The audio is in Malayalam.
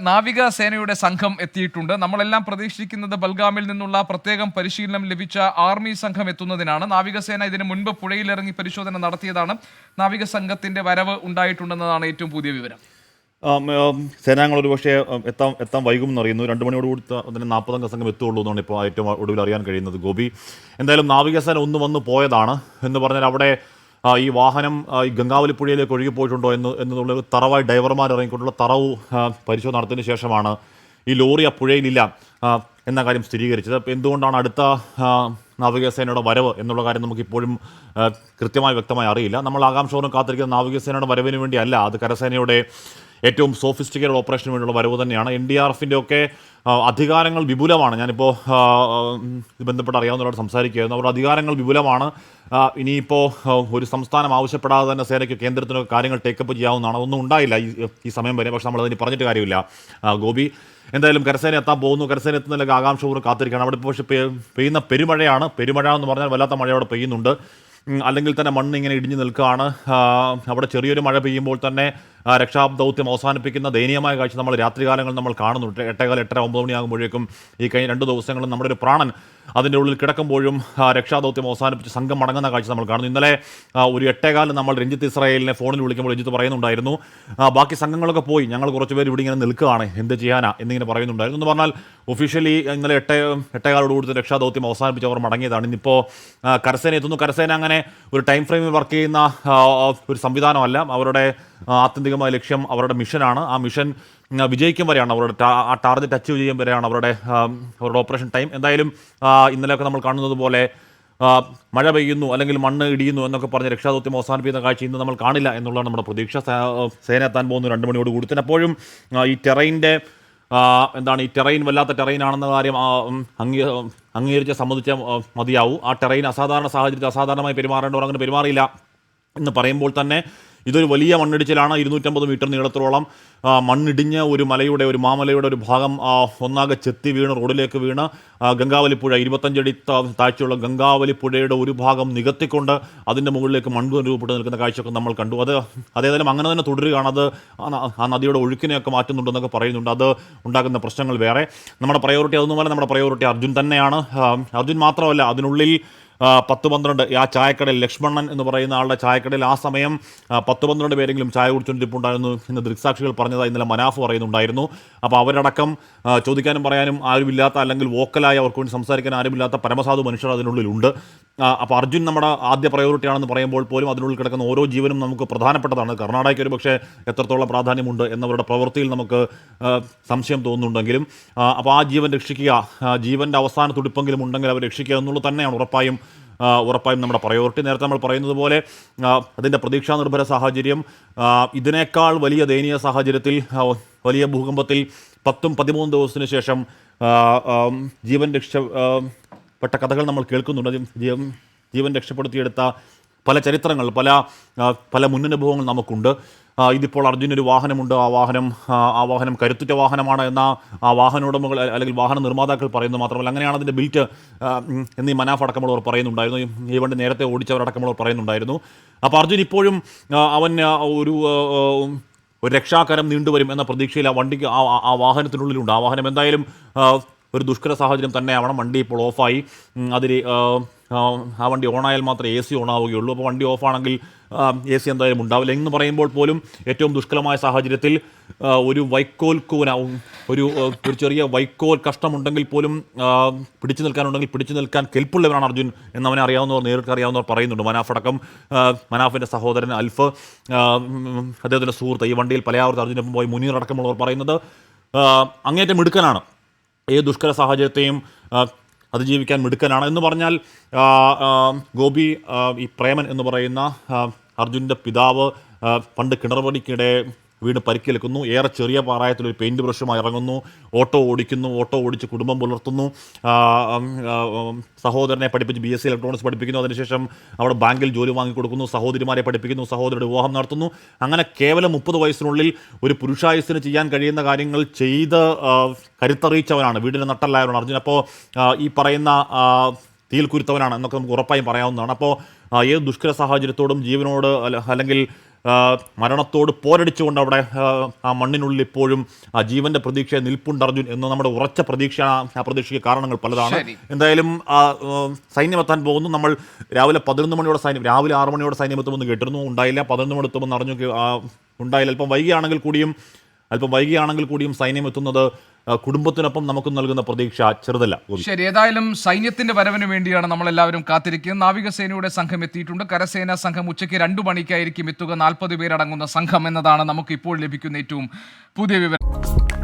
നാവിക സേനയുടെ സംഘം എത്തിയിട്ടുണ്ട്. നമ്മളെല്ലാം പ്രതീക്ഷിക്കുന്നത് ബൽഗാമിൽ നിന്നുള്ള പ്രത്യേകം പരിശീലനം ലഭിച്ച ആർമി സംഘം എത്തുന്നതിനാണ്. നാവികസേന ഇതിന് മുൻപ് പുഴയിലിറങ്ങി പരിശോധന നടത്തിയതാണ്. നാവിക സംഘത്തിന്റെ വരവ് ഉണ്ടായിട്ടുണ്ടെന്നതാണ് ഏറ്റവും പുതിയ വിവരം. സേനാംഗങ്ങൾ ഒരു പക്ഷേ ആം, എത്താൻ എത്താൻ വൈകുമെന്ന് അറിയുന്നു. രണ്ട് മണിയോടുകൂടി തന്നെ നാൽപ്പതംഗ സംഘം എത്തുള്ളൂ എന്നാണ് ഇപ്പോൾ ഏറ്റവും ഒടുവിൽ അറിയാൻ കഴിയുന്നത് ഗോപി. എന്തായാലും നാവികസേന ഒന്ന് വന്ന് പോയതാണ് എന്ന് പറഞ്ഞാൽ അവിടെ ഈ വാഹനം ഈ ഗംഗാവലി പുഴയിലേക്ക് ഒഴുകിപ്പോയിട്ടുണ്ടോ എന്ന് എന്നുള്ള തറവായി ഡ്രൈവർമാർ ഇറങ്ങിക്കൊണ്ടുള്ള തറവ് പരിശോധന നടത്തിയതിന് ശേഷമാണ് ഈ ലോറി ആ പുഴയിലില്ല എന്ന കാര്യം സ്ഥിരീകരിച്ചത്. എന്തുകൊണ്ടാണ് അടുത്ത നാവികസേനയുടെ വരവ് എന്നുള്ള കാര്യം നമുക്കിപ്പോഴും കൃത്യമായി വ്യക്തമായി അറിയില്ല. നമ്മൾ ആകാംക്ഷപൂർവം കാത്തിരിക്കുന്ന നാവികസേനയുടെ വരവിന് വേണ്ടിയല്ല അത് കരസേനയുടെ ഏറ്റവും സോഫിസ്റ്റിക്കേറ്റഡ് ഓപ്പറേഷന് വേണ്ടിയുള്ള വരവ് തന്നെയാണ്. എൻ ഡി ആർ എഫിന്റെ ഒക്കെ അധികാരങ്ങൾ വിപുലമാണ്. ഞാനിപ്പോൾ ബന്ധപ്പെട്ട് അറിയാവുന്നവരോട് സംസാരിക്കുകയായിരുന്നു. അവരുടെ അധികാരങ്ങൾ വിപുലമാണ്. ഇനിയിപ്പോൾ ഒരു സംസ്ഥാനം ആവശ്യപ്പെടാതെ തന്നെ സേനയ്ക്ക് കേന്ദ്രത്തിനൊക്കെ കാര്യങ്ങൾ ടേക്കപ്പ് ചെയ്യാവുന്നതാണ്. അതൊന്നും ഉണ്ടായില്ല ഈ ഈ സമയം വരെ. പക്ഷെ നമ്മളതിന് പറഞ്ഞിട്ട് കാര്യമില്ല. ഗോപി എന്തായാലും കരസേന എത്താൻ പോകുന്നു. കരസേന എത്തുന്നതിലേക്ക് ആകാംക്ഷപൂർവം കാത്തിരിക്കുകയാണ്. അവിടെ ഇപ്പോൾ പക്ഷേ പെയ്യുന്ന പെരുമഴയാണ്. പെരുമഴ എന്ന് പറഞ്ഞാൽ വല്ലാത്ത മഴ അവിടെ പെയ്യുന്നുണ്ട് അല്ലെങ്കിൽ തന്നെ മണ്ണ് ഇങ്ങനെ ഇടിഞ്ഞു നിൽക്കുകയാണ്. അവിടെ ചെറിയൊരു മഴ പെയ്യുമ്പോൾ തന്നെ രക്ഷാദൗത്യം അവസാനിപ്പിക്കുന്ന ദയനീയമായ കാഴ്ച നമ്മൾ രാത്രികാലങ്ങളിൽ നമ്മൾ കാണുന്നുണ്ട്. എട്ടേകാൽ എട്ടര ഒമ്പത് മണിയാകുമ്പോഴേക്കും ഈ കഴിഞ്ഞ രണ്ട് ദിവസങ്ങളും നമ്മുടെ ഒരു പ്രാണൻ അതിന്റെ ഉള്ളിൽ കിടക്കുമ്പോഴും രക്ഷാദൗത്യം അവസാനിപ്പിച്ച് സംഘം മടങ്ങുന്ന കാഴ്ച നമ്മൾ കാണുന്നു. ഇന്നലെ ഒരു എട്ടേകാലം നമ്മൾ രഞ്ജിത്ത് ഇസ്രായേലിനെ ഫോണിൽ വിളിക്കുമ്പോൾ രഞ്ജിത്ത് പറയുന്നുണ്ടായിരുന്നു. ബാക്കി സംഘങ്ങളൊക്കെ പോയി. ഞങ്ങൾ കുറച്ചുപേർ ഇവിടെ ഇങ്ങനെ നിൽക്കുകയാണ്. എന്ത് ചെയ്യാനാ? എന്നിങ്ങനെ പറയുന്നുണ്ടായിരുന്നു. എന്ന് പറഞ്ഞാൽ ഒഫീഷ്യലി ഇന്നലെ എട്ടേ എട്ടേകാലോടുകൂടി രക്ഷാദൗത്യം അവസാനിപ്പിച്ച് അവർ മടങ്ങിയതാണ്. ഇന്നിപ്പോൾ കരസേന എത്തുന്നു. കരസേന അങ്ങനെ ഒരു ടൈം ഫ്രെയിമിൽ വർക്ക് ചെയ്യുന്ന ഒരു സംവിധാനമല്ല. അവരുടെ ആത്യന്തികമായ ലക്ഷ്യം അവരുടെ മിഷനാണ്. ആ മിഷൻ വിജയിക്കും വരെയാണ് അവരുടെ ആ ടാർഗറ്റ് അച്ചീവ് ചെയ്യും വരെയാണ് അവരുടെ അവരുടെ ഓപ്പറേഷൻ ടൈം. എന്തായാലും ഇന്നലെയൊക്കെ നമ്മൾ കാണുന്നത് പോലെ മഴ പെയ്യുന്നു അല്ലെങ്കിൽ മണ്ണ് ഇടിയുന്നു എന്നൊക്കെ പറഞ്ഞ് രക്ഷാദൗത്യം അവസാനിപ്പിക്കുന്ന കാഴ്ച ഇന്ന് നമ്മൾ കാണില്ല എന്നുള്ളതാണ് നമ്മുടെ പ്രതീക്ഷ. സേന എത്താൻ പോകുന്നു രണ്ട് മണിയോട് കൂടി. തന്നെ അപ്പോഴും ഈ ടെറൈന്റെ എന്താണ് ഈ ടെറൈൻ വല്ലാത്ത ടെറൈൻ ആണെന്ന കാര്യം അംഗീ അംഗീകരിച്ച് സമ്മതിച്ച മതിയാവൂ. ആ ടെറൈൻ അസാധാരണ സാഹചര്യത്തിൽ അസാധാരണമായി പെരുമാറേണ്ടവർ അങ്ങനെ പെരുമാറിയില്ല എന്ന് പറയുമ്പോൾ തന്നെ ഇതൊരു വലിയ മണ്ണിടിച്ചിലാണ്. ഇരുന്നൂറ്റമ്പത് മീറ്റർ നീളത്തോളം മണ്ണിടിഞ്ഞ് ഒരു മലയുടെ ഒരു മാമലയുടെ ഒരു ഭാഗം ഒന്നാകെ ചെത്തി വീണ് റോഡിലേക്ക് വീണ് ഗംഗാവലിപ്പുഴ ഗംഗാവലി പുഴ ഇരുപത്തഞ്ചടി താഴ്ചയുള്ള ഗംഗാവലിപ്പുഴയുടെ ഒരു ഭാഗം നികത്തിക്കൊണ്ട് അതിന്റെ മുകളിലേക്ക് മണ്ണ് രൂപപ്പെട്ട് നിൽക്കുന്ന കാഴ്ചയൊക്കെ നമ്മൾ കണ്ടു. അത് അതേതായാലും അങ്ങനെ തന്നെ തുടരുകയാണ്. അത് ആ നദിയുടെ ഒഴുക്കിനെയൊക്കെ മാറ്റുന്നുണ്ടെന്നൊക്കെ പറയുന്നുണ്ട്. അത് ഉണ്ടാക്കുന്ന പ്രശ്നങ്ങൾ വേറെ. നമ്മുടെ പ്രയോറിറ്റി അതൊന്നുമല്ല. നമ്മുടെ പ്രയോറിറ്റി അർജുൻ തന്നെയാണ്. അർജുൻ മാത്രമല്ല അതിനുള്ളിൽ പത്ത് പന്ത്രണ്ട്. ആ ചായക്കടയിൽ ലക്ഷ്മണൻ എന്ന് പറയുന്ന ആളുടെ ചായക്കടയിൽ ആ സമയം പത്ത് പന്ത്രണ്ട് പേരെങ്കിലും ചായ കുടിച്ചുകൊണ്ടിരിപ്പുണ്ടായിരുന്നു എന്ന് ദൃക്സാക്ഷികൾ പറഞ്ഞതായി ഇന്നലെ മനാഫ് പറയുന്നുണ്ടായിരുന്നു. അപ്പോൾ അവരടക്കം ചോദിക്കാനും പറയാനും ആരുമില്ലാത്ത അല്ലെങ്കിൽ വോക്കലായി അവർക്ക് വേണ്ടി സംസാരിക്കാൻ ആരുമില്ലാത്ത പരമസാധു മനുഷ്യർ അതിനുള്ളിലുണ്ട്. അപ്പോൾ അർജുൻ നമ്മുടെ ആദ്യ പ്രയോറിറ്റി ആണെന്ന് പറയുമ്പോൾ പോലും അതിനുള്ളിൽ കിടക്കുന്ന ഓരോ ജീവനും നമുക്ക് പ്രധാനപ്പെട്ടതാണ്. കർണാടകയ്ക്ക് ഒരു പക്ഷേ എത്രത്തോളം പ്രാധാന്യമുണ്ട് എന്നവരുടെ പ്രവൃത്തിയിൽ നമുക്ക് സംശയം തോന്നുന്നുണ്ടെങ്കിലും അപ്പോൾ ആ ജീവൻ രക്ഷിക്കുക ജീവന്റെ അവസാന തുടിപ്പെങ്കിലും ഉണ്ടെങ്കിൽ അവർ രക്ഷിക്കുക എന്നുള്ളത് തന്നെയാണ് ഉറപ്പായും ഉറപ്പായും നമ്മുടെ പ്രയോറിറ്റി നേരത്തെ നമ്മൾ പറയുന്നത് പോലെ അതിന്റെ പ്രതീക്ഷാ നിർഭര സാഹചര്യം ഇതിനേക്കാൾ വലിയ ദയനീയ സാഹചര്യത്തിൽ വലിയ ഭൂകമ്പത്തിൽ പത്തും പതിമൂന്ന് ദിവസത്തിന് ശേഷം ജീവൻ രക്ഷപ്പെട്ട കഥകൾ നമ്മൾ കേൾക്കുന്നുണ്ട്. ജീവൻ രക്ഷപ്പെടുത്തിയെടുത്ത പല ചരിത്രങ്ങൾ പല പല മുന്നനുഭവങ്ങൾ നമുക്കുണ്ട്. ഇതിപ്പോൾ അർജുനൊരു വാഹനമുണ്ട്. ആ വാഹനം ആ, വാഹനം കരുത്തുറ്റ വാഹനമാണ് എന്ന ആ വാഹന ഉടമകൾ അല്ലെങ്കിൽ വാഹന നിർമ്മാതാക്കൾ പറയുന്നത് മാത്രമല്ല അങ്ങനെയാണ് അതിന്റെ ബിൽറ്റ് എന്നീ മനാഫ് അടക്കമുള്ളവർ പറയുന്നുണ്ടായിരുന്നു. ഈ- വണ്ടി നേരത്തെ ഓടിച്ചവരടക്കമുള്ളവർ പറയുന്നുണ്ടായിരുന്നു. അപ്പോൾ അർജുൻ ഇപ്പോഴും അവൻ ഒരു ഒരു രക്ഷാകരം നീണ്ടുവരും എന്ന പ്രതീക്ഷയിൽ ആ വണ്ടിക്ക് ആ വാഹനത്തിനുള്ളിലുണ്ട്. ആ വാഹനം എന്തായാലും ഒരു ദുഷ്കര സാഹചര്യം തന്നെയാവണം. വണ്ടി ഇപ്പോൾ ഓഫായി. അതിൽ ആ, വണ്ടി ഓണായാൽ മാത്രമേ എ സി ഓണാവുകയുള്ളൂ. അപ്പോൾ വണ്ടി ഓഫാണെങ്കിൽ എ സി എന്തായാലും ഉണ്ടാവില്ല. എന്ന് പറയുമ്പോൾ പോലും ഏറ്റവും ദുഷ്കരമായ സാഹചര്യത്തിൽ ഒരു വൈക്കോൽ കൂന ഒരു ഒരു ചെറിയ വൈക്കോൽ കഷ്ടമുണ്ടെങ്കിൽ പോലും പിടിച്ചു നിൽക്കാനുണ്ടെങ്കിൽ പിടിച്ചു നിൽക്കാൻ കെൽപ്പുള്ളവനാണ് അർജുൻ എന്നവനെ അറിയാവുന്നവർ നേരിട്ട് അറിയാവുന്നവർ പറയുന്നുണ്ട്. മനാഫ് അടക്കം മനാഫിന്റെ സഹോദരൻ അൽഫ് അദ്ദേഹത്തിന്റെ സുഹൃത്ത് ഈ വണ്ടിയിൽ പലയാവർത്തി അർജുനൊപ്പം പോയി മുനീർ അടക്കമുള്ളവർ പറയുന്നത് അങ്ങേറ്റം മിടുക്കനാണ്. ഏത് ദുഷ്കര സാഹചര്യത്തെയും അതിജീവിക്കാൻ മിടുക്കനാണ് എന്ന് പറഞ്ഞാൽ ഗോപി ഈ പ്രേമൻ എന്ന് പറയുന്ന അർജുന്റെ പിതാവ് പണ്ട് കിണർപടിക്കിടെ വീണ് പരിക്കേൽക്കുന്നു ഏറെ ചെറിയ പ്രായത്തിൽ ഒരു പെയിന്റ് ബ്രഷുമായി ഇറങ്ങുന്നു. ഓട്ടോ ഓടിക്കുന്നു. ഓട്ടോ ഓടിച്ച് കുടുംബം പുലർത്തുന്നു. സഹോദരനെ പഠിപ്പിച്ച് ബി എസ് സി ഇലക്ട്രോണിക്സ് പഠിപ്പിക്കുന്നു. അതിനുശേഷം അവിടെ ബാങ്കിൽ ജോലി വാങ്ങിക്കൊടുക്കുന്നു. സഹോദരിമാരെ പഠിപ്പിക്കുന്നു. സഹോദരിയുടെ വിവാഹം നടത്തുന്നു. അങ്ങനെ കേവലം മുപ്പത് വയസ്സിനുള്ളിൽ ഒരു പുരുഷായുസിന് ചെയ്യാൻ കഴിയുന്ന കാര്യങ്ങൾ ചെയ്ത് കരുത്തറിയിച്ചവനാണ്. വീടിന്റെ നട്ടല്ലായവനാണ്. അർജുൻ അപ്പോൾ ഈ പറയുന്ന തീൽ കുരുത്തവനാണ് എന്നൊക്കെ നമുക്ക് ഉറപ്പായും പറയാവുന്നതാണ്. അപ്പോൾ ഏത് ദുഷ്കര സാഹചര്യത്തോടും ജീവനോട് അല്ലെങ്കിൽ മരണത്തോട് പോരടിച്ചുകൊണ്ട് അവിടെ ആ, മണ്ണിനുള്ളിൽ ഇപ്പോഴും ആ ജീവന്റെ പ്രതീക്ഷയെ നിൽപ്പുണ്ട് അർജുൻ എന്ന് നമ്മുടെ ഉറച്ച പ്രതീക്ഷ ആ പ്രതീക്ഷയ്ക്ക് കാരണങ്ങൾ പലതാണ്. എന്തായാലും ആ, സൈന്യം എത്താൻ പോകുന്നു. നമ്മൾ രാവിലെ പതിനൊന്ന് മണിയോടെ സൈന്യം രാവിലെ ആറ് മണിയോടെ സൈന്യം എത്തുമെന്ന് കേട്ടിരുന്നു. ഉണ്ടായില്ല. പതിനൊന്ന് മണി എത്തുമെന്ന് അറിഞ്ഞു ആ, ഉണ്ടായില്ല. അല്പം വൈകിയാണെങ്കിൽ കൂടിയും അല്പം വൈകിയാണെങ്കിൽ കൂടിയും സൈന്യം എത്തുന്നത് കുടുംബത്തിനൊപ്പം നമുക്ക് നൽകുന്ന പ്രതീക്ഷ ചെറുതല്ല. ശരി ഏതായാലും സൈന്യത്തിന്റെ വരവിന് വേണ്ടിയാണ് നമ്മൾ എല്ലാവരും കാത്തിരിക്കുന്നത്. നാവികസേനയുടെ സംഘം എത്തിയിട്ടുണ്ട്. കരസേനാ സംഘം ഉച്ചയ്ക്ക് രണ്ടു മണിക്കായിരിക്കും എത്തുക. നാൽപ്പത് പേരടങ്ങുന്ന സംഘം എന്നതാണ് നമുക്ക് ഇപ്പോൾ ലഭിക്കുന്ന ഏറ്റവും പുതിയ വിവരം.